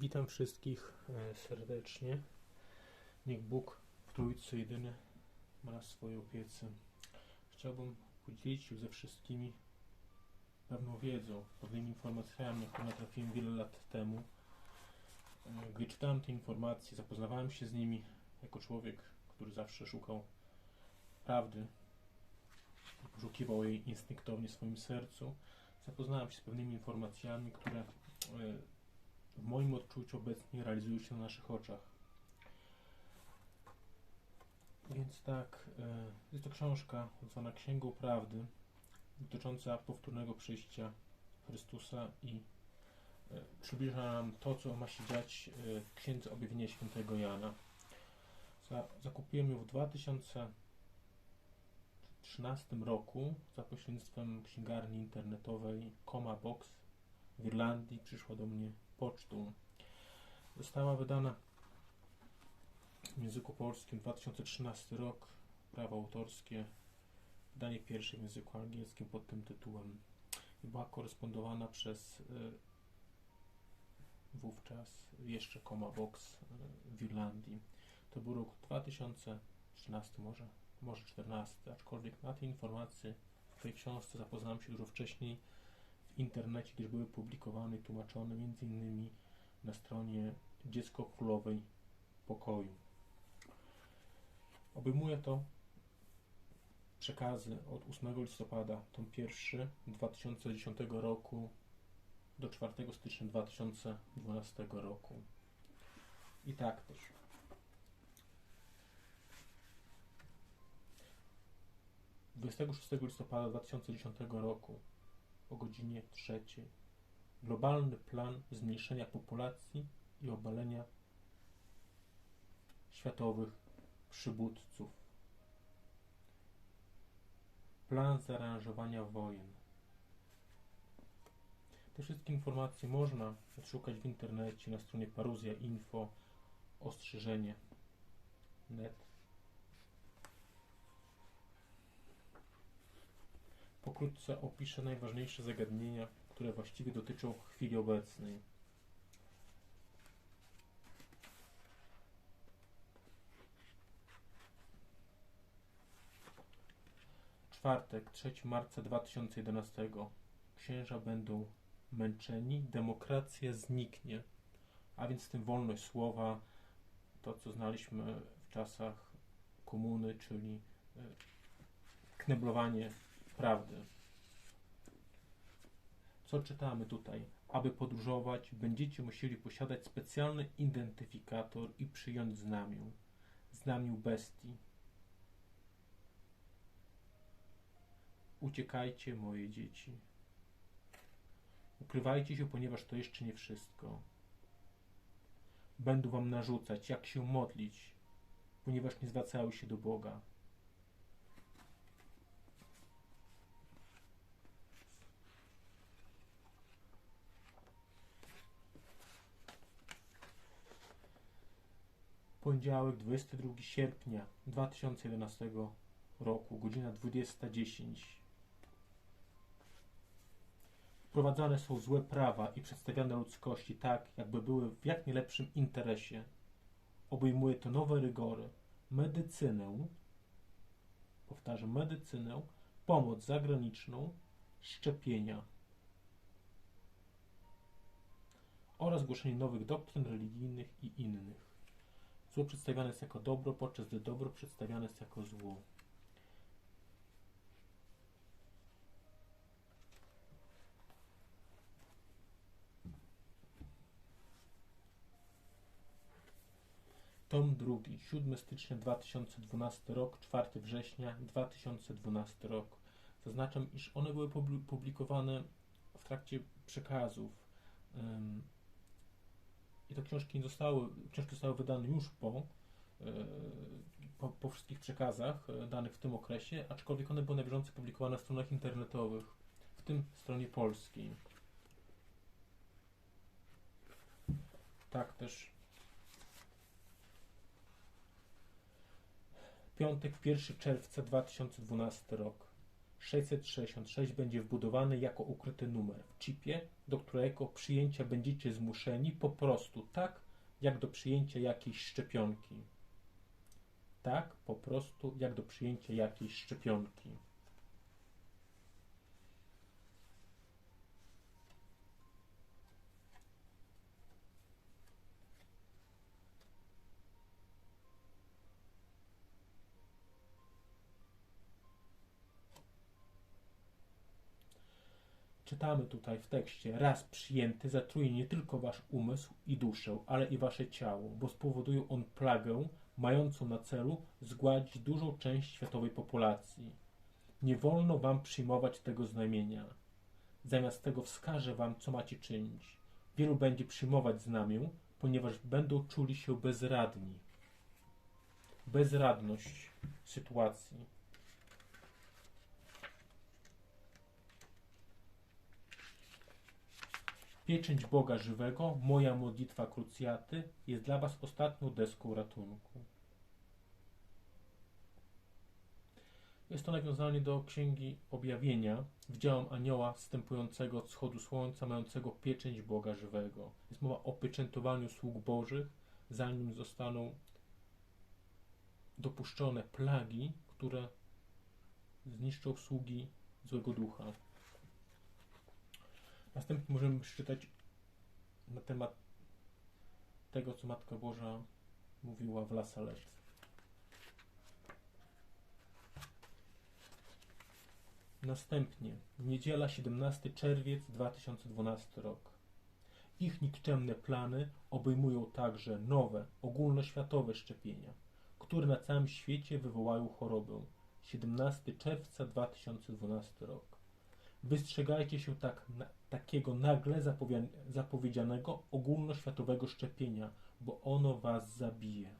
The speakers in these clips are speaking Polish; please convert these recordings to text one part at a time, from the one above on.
Witam wszystkich e, serdecznie. Niech Bóg w Trójcy Jedyny ma swojej opiece. Chciałbym podzielić się ze wszystkimi pewną wiedzą, pewnymi informacjami, które natrafiłem wiele lat temu. E, Gdy czytałem te informacje, zapoznawałem się z nimi jako człowiek, który zawsze szukał prawdy poszukiwał jej instynktownie w swoim sercu. Zapoznałem się z pewnymi informacjami, które e, w moim odczuciu obecnie realizują się na naszych oczach. Więc tak, e, jest to książka zwana Księgą Prawdy, dotycząca powtórnego przyjścia Chrystusa i e, przybliża nam to, co ma się dziać e, w Księdze Objawienia Świętego Jana. Za, zakupiłem ją w 2013 roku za pośrednictwem księgarni internetowej Coma Box w Irlandii. Przyszła do mnie pocztą. Została wydana w języku polskim 2013 rok, prawa autorskie, wydanie pierwsze w języku angielskim pod tym tytułem i była korespondowana przez y, wówczas jeszcze Coma Box y, w Irlandii. To był rok 2013 może, może 14, aczkolwiek na tej informacji w tej książce zapoznałem się dużo wcześniej internecie, gdyż były publikowane i tłumaczone m.in. na stronie Dziecko Królowej Pokoju. Obejmuje to przekazy od 8 listopada, tom pierwszy 2010 roku do 4 stycznia 2012 roku. I tak też. Dwudziestego 26 listopada 2010 roku o godzinie 3 globalny plan zmniejszenia populacji i obalenia światowych przybudców. Plan zaaranżowania wojen. Te wszystkie informacje można odszukać w internecie na stronie Paruzja Info ostrzeżenie net. Pokrótce opiszę najważniejsze zagadnienia, które właściwie dotyczą chwili obecnej. Czwartek, 3 marca 2011. Księża będą męczeni, demokracja zniknie, a więc tym wolność słowa, to co znaliśmy w czasach komuny, czyli e, kneblowanie prawdy. Co czytamy tutaj? Aby podróżować, będziecie musieli posiadać specjalny identyfikator i przyjąć znamię. Znamię bestii. Uciekajcie, moje dzieci. Ukrywajcie się, ponieważ to jeszcze nie wszystko. Będą wam narzucać, jak się modlić, ponieważ nie zwracały się do Boga. Poniedziałek, 22 sierpnia 2011 roku, godzina 20.10. Wprowadzane są złe prawa i przedstawiane ludzkości tak, jakby były w jak najlepszym interesie. Obejmuje to nowe rygory, medycynę, powtarzam, medycynę, pomoc zagraniczną, szczepienia oraz głoszenie nowych doktryn religijnych i innych. Zło przedstawiane jest jako dobro, podczas gdy dobro przedstawiane jest jako zło. Tom drugi, 7 stycznia 2012 rok, 4 września 2012 rok. Zaznaczam, iż one były publikowane w trakcie przekazów. Um, I te książki nie zostały, książki zostały wydane już po, po, po wszystkich przekazach danych w tym okresie, aczkolwiek one były na bieżąco publikowane na stronach internetowych, w tym stronie polskiej. Tak też Piątek, 1 czerwca 2012 rok. 666 będzie wbudowany jako ukryty numer w chipie, do którego przyjęcia będziecie zmuszeni po prostu tak, jak do przyjęcia jakiejś szczepionki. Tak, po prostu jak do przyjęcia jakiejś szczepionki. Czytamy tutaj w tekście, raz przyjęty zatruje nie tylko wasz umysł i duszę, ale i wasze ciało, bo spowoduje on plagę mającą na celu zgładzić dużą część światowej populacji. Nie wolno wam przyjmować tego znamienia. Zamiast tego wskażę wam, co macie czynić. Wielu będzie przyjmować znamię, ponieważ będą czuli się bezradni. Bezradność sytuacji. Pieczęć Boga żywego, moja modlitwa krucjaty jest dla Was ostatnią deską ratunku. Jest to nawiązanie do Księgi Objawienia, widziałem anioła wstępującego od wschodu słońca, mającego pieczęć Boga żywego. Jest mowa o pieczętowaniu sług Bożych, zanim zostaną dopuszczone plagi, które zniszczą sługi złego ducha. Następnie możemy przeczytać na temat tego, co Matka Boża mówiła w La Salette. Następnie, niedziela 17 czerwiec 2012 rok. Ich nikczemne plany obejmują także nowe, ogólnoświatowe szczepienia, które na całym świecie wywołają chorobę. 17 czerwca 2012 rok. Wystrzegajcie się tak, na, takiego nagle zapowiedzianego ogólnoświatowego szczepienia, bo ono was zabije.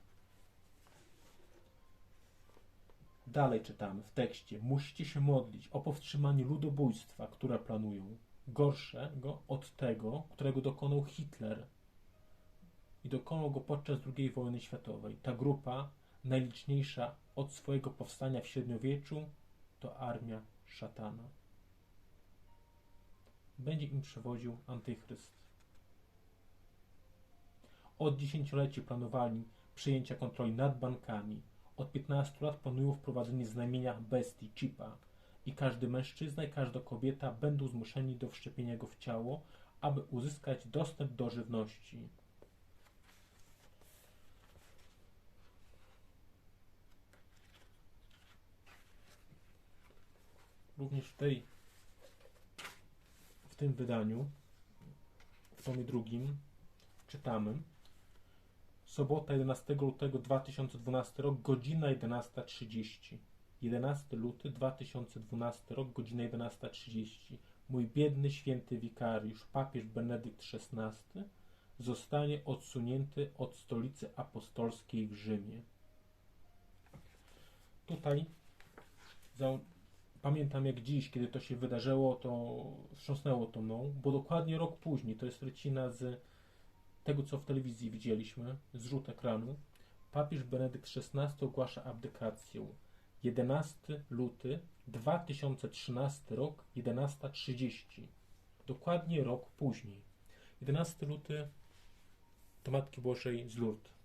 Dalej czytamy w tekście. Musicie się modlić o powstrzymanie ludobójstwa, które planują. Gorszego od tego, którego dokonał Hitler. I dokonał go podczas II wojny światowej. Ta grupa, najliczniejsza od swojego powstania w średniowieczu, to armia szatana. Będzie im przewodził antychryst. Od dziesięcioleci planowali przyjęcia kontroli nad bankami, od 15 lat planują wprowadzenie znamienia bestii, chipa i każdy mężczyzna i każda kobieta będą zmuszeni do wszczepienia go w ciało, aby uzyskać dostęp do żywności. Również w tej tym wydaniu, w tomie drugim, czytamy Sobota 11 lutego 2012 rok, godzina 11.30. 11 luty 2012 rok, godzina 11.30. Mój biedny święty wikariusz, papież Benedykt XVI, zostanie odsunięty od stolicy apostolskiej w Rzymie. Tutaj pamiętam jak dziś, kiedy to się wydarzyło, to wstrząsnęło to mną, bo dokładnie rok później, to jest rycina z tego, co w telewizji widzieliśmy, zrzut ekranu, papież Benedykt XVI ogłasza abdykację. 11 luty 2013 rok, 11.30. Dokładnie rok później. 11 luty to Matki Bożej z Lourdes.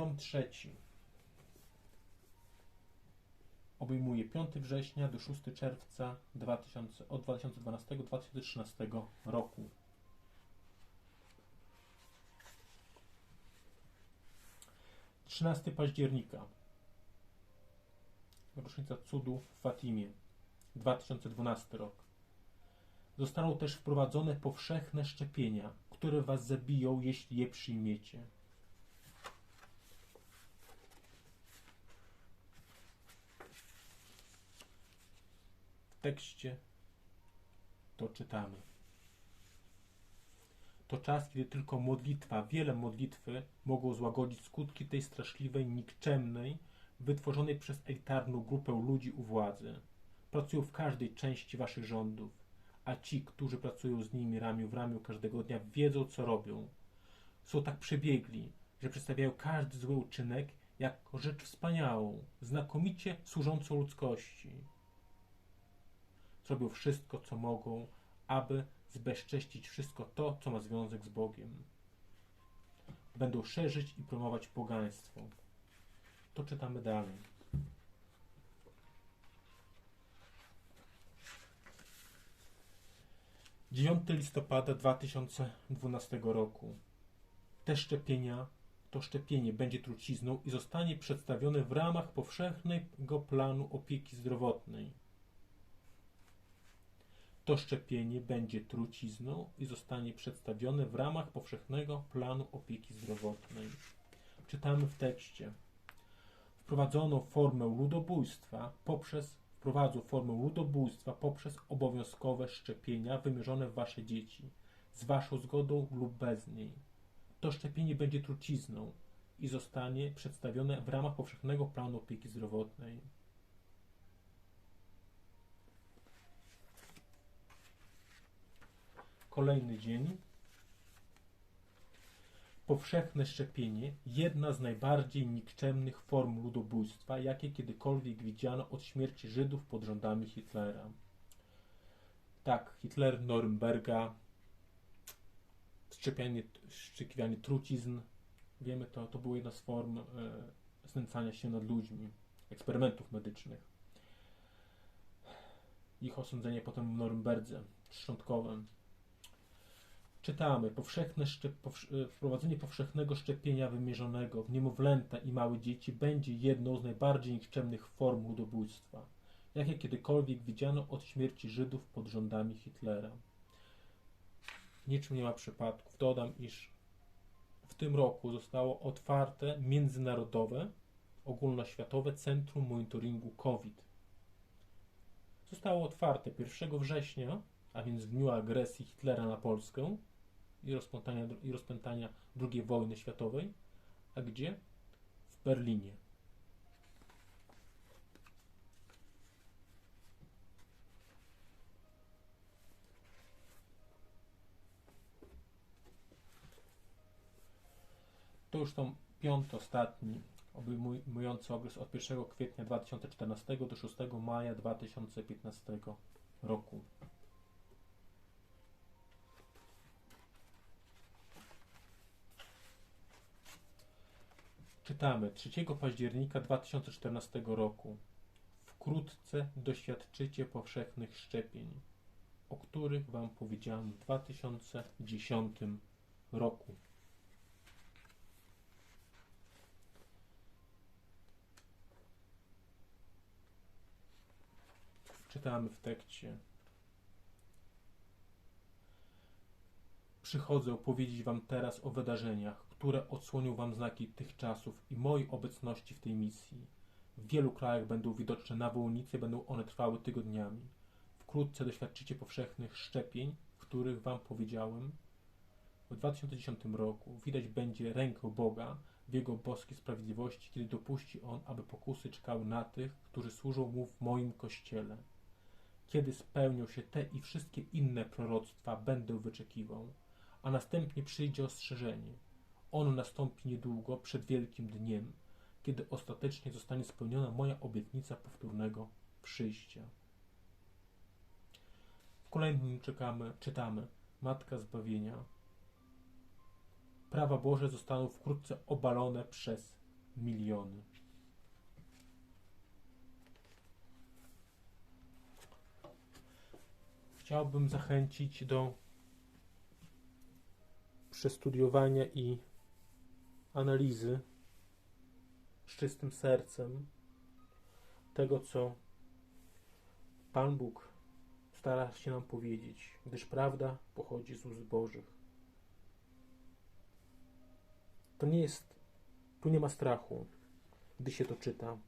Tom trzeci obejmuje 5 września do 6 czerwca 2000, od 2012-2013 roku. Trzynasty października rocznica cudu w Fatimie 2012 rok. Zostaną też wprowadzone powszechne szczepienia, które was zabiją, jeśli je przyjmiecie. Tekście to czytamy. To czas, kiedy tylko modlitwa, wiele modlitwy mogą złagodzić skutki tej straszliwej, nikczemnej, wytworzonej przez elitarną grupę ludzi u władzy. Pracują w każdej części waszych rządów, a ci, którzy pracują z nimi ramię w ramię każdego dnia, wiedzą, co robią. Są tak przebiegli, że przedstawiają każdy zły uczynek jako rzecz wspaniałą, znakomicie służącą ludzkości. Zrobią wszystko, co mogą, aby zbezcześcić wszystko to, co ma związek z Bogiem. Będą szerzyć i promować pogaństwo. To czytamy dalej. 9 listopada 2012 roku. Te szczepienia, to szczepienie będzie trucizną i zostanie przedstawione w ramach powszechnego planu opieki zdrowotnej. To szczepienie będzie trucizną i zostanie przedstawione w ramach powszechnego planu opieki zdrowotnej. Czytamy w tekście. Wprowadzono formę ludobójstwa poprzez wprowadzą formę ludobójstwa poprzez obowiązkowe szczepienia wymierzone w wasze dzieci, z waszą zgodą lub bez niej. To szczepienie będzie trucizną i zostanie przedstawione w ramach powszechnego planu opieki zdrowotnej. Kolejny dzień. Powszechne szczepienie, jedna z najbardziej nikczemnych form ludobójstwa, jakie kiedykolwiek widziano od śmierci Żydów pod rządami Hitlera. Tak, Hitler, Norymberga, szczepianie, szczepianie trucizn, wiemy to, to była jedna z form e, znęcania się nad ludźmi, eksperymentów medycznych. Ich osądzenie potem w Norymberdze, szczątkowym. Czytamy, powszechne szczep, powsz- wprowadzenie powszechnego szczepienia wymierzonego w niemowlęta i małe dzieci będzie jedną z najbardziej nikczemnych form ludobójstwa, jakie kiedykolwiek widziano od śmierci Żydów pod rządami Hitlera. Niczym nie ma przypadków. Dodam, iż w tym roku zostało otwarte międzynarodowe, ogólnoświatowe Centrum Monitoringu COVID. Zostało otwarte 1 września, a więc w dniu agresji Hitlera na Polskę i rozpętania, i rozpętania II wojny światowej. A gdzie? W Berlinie. To już są piąty, ostatni, obejmujący okres od 1 kwietnia 2014 do 6 maja 2015 roku. Czytamy 3 października 2014 roku. Wkrótce doświadczycie powszechnych szczepień, o których Wam powiedziałem w 2010 roku. Czytamy w tekście. Przychodzę powiedzieć Wam teraz o wydarzeniach, które odsłonią Wam znaki tych czasów i mojej obecności w tej misji. W wielu krajach będą widoczne nawałnice, będą one trwały tygodniami. Wkrótce doświadczycie powszechnych szczepień, których Wam powiedziałem. W 2010 roku widać będzie rękę Boga w Jego boskiej sprawiedliwości, kiedy dopuści On, aby pokusy czekały na tych, którzy służą Mu w moim Kościele. Kiedy spełnią się te i wszystkie inne proroctwa, będę wyczekiwał, a następnie przyjdzie ostrzeżenie. On nastąpi niedługo przed wielkim dniem, kiedy ostatecznie zostanie spełniona moja obietnica powtórnego przyjścia. W kolejnym czekamy, czytamy Matka Zbawienia. Prawa Boże zostaną wkrótce obalone przez miliony. Chciałbym zachęcić do przestudiowania i analizy z czystym sercem tego, co Pan Bóg stara się nam powiedzieć, gdyż prawda pochodzi z ust Bożych. To nie jest, tu nie ma strachu, gdy się to czyta.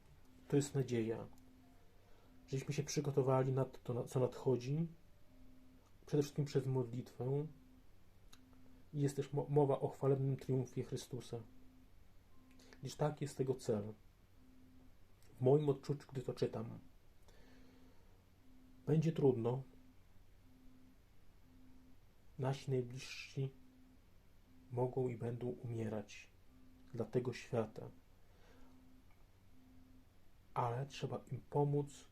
To jest nadzieja. Żeśmy się przygotowali na to, co nadchodzi, przede wszystkim przez modlitwę. Jest też mowa o chwalebnym triumfie Chrystusa. Gdyż tak jest tego cel. w moim odczuciu, gdy to czytam. Będzie trudno. Nasi najbliżsi mogą i będą umierać dla tego świata, ale trzeba im pomóc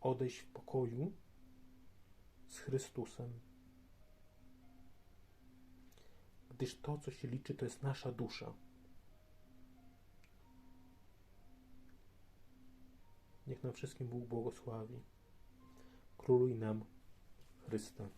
odejść w pokoju z Chrystusem. Gdyż to, co się liczy, to jest nasza dusza. Niech nam wszystkim Bóg błogosławi. Króluj nam Chryste.